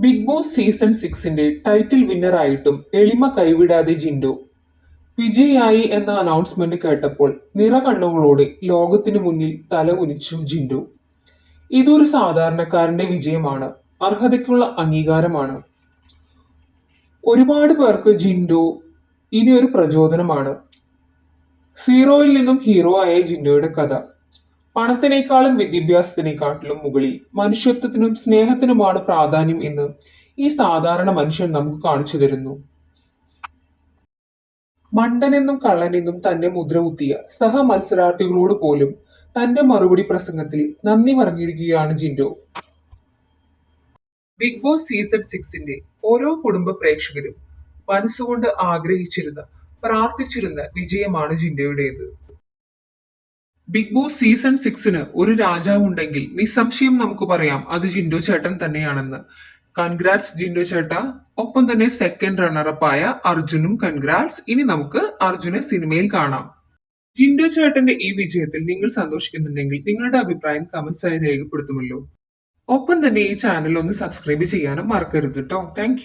Big Boss season സിക്സിന്റെ title വിന്നറായിട്ടും എളിമ കൈവിടാതെ ജിൻഡോ. വിജയായി എന്ന അനൗൺസ്മെന്റ് കേട്ടപ്പോൾ നിറ നിറകണ്ണുകളോടെ ലോകത്തിനു മുന്നിൽ തല കുനിച്ചു ജിൻഡോ. ഇതൊരു സാധാരണക്കാരന്റെ വിജയമാണ്. അർഹതയ്ക്കുള്ള അംഗീകാരമാണ്. ഒരുപാട് പേർക്ക് ജിൻഡോ ഇനി ഒരു പ്രചോദനമാണ്. സീറോയിൽ നിന്നും ഹീറോ ആയ ജിൻഡോയുടെ കഥ. പണത്തിനേക്കാളും വിദ്യാഭ്യാസത്തിനേക്കാട്ടിലും മുകളിൽ മനുഷ്യത്വത്തിനും സ്നേഹത്തിനുമാണ് പ്രാധാന്യം എന്ന് ഈ സാധാരണ മനുഷ്യൻ നമുക്ക് കാണിച്ചു തരുന്നു. മണ്ടനെന്നും കള്ളനെന്നും തന്നെ മുദ്രകുത്തിയ സഹ മത്സരാർത്ഥികളോട് പോലും തന്റെ മറുപടി പ്രസംഗത്തിൽ നന്ദി പറഞ്ഞിരിക്കുകയാണ് ജിൻഡോ. ബിഗ് ബോസ് സീസൺ സിക്സിന്റെ ഓരോ കുടുംബ പ്രേക്ഷകരും മനസ്സുകൊണ്ട് ആഗ്രഹിച്ചിരുന്ന പ്രാർത്ഥിച്ചിരുന്ന വിജയമാണ് ജിൻഡോയുടേത്. ബിഗ് ബോസ് സീസൺ സിക്സിന് ഒരു രാജാവ് ഉണ്ടെങ്കിൽ നിസ്സംശയം നമുക്ക് പറയാം അത് ജിൻഡോ ചേട്ടൻ തന്നെയാണെന്ന്. കൺഗ്രാറ്റ്സ് ജിൻഡോ ചേട്ട. ഒപ്പം തന്നെ സെക്കൻഡ് റണ്ണറപ്പ് ആയ അർജുനും കൺഗ്രാറ്റ്സ് ഇനി നമുക്ക് അർജുനെ സിനിമയിൽ കാണാം. ജിൻഡോ ചേട്ടന്റെ ഈ വിജയത്തിൽ നിങ്ങൾ സന്തോഷിക്കുന്നുണ്ടെങ്കിൽ നിങ്ങളുടെ അഭിപ്രായം കമന്റ്സ് ആയി രേഖപ്പെടുത്തുമല്ലോ. ഒപ്പം തന്നെ ഈ ചാനൽ ഒന്ന് സബ്സ്ക്രൈബ് ചെയ്യാനും മറക്കരുത് കേട്ടോ താങ്ക്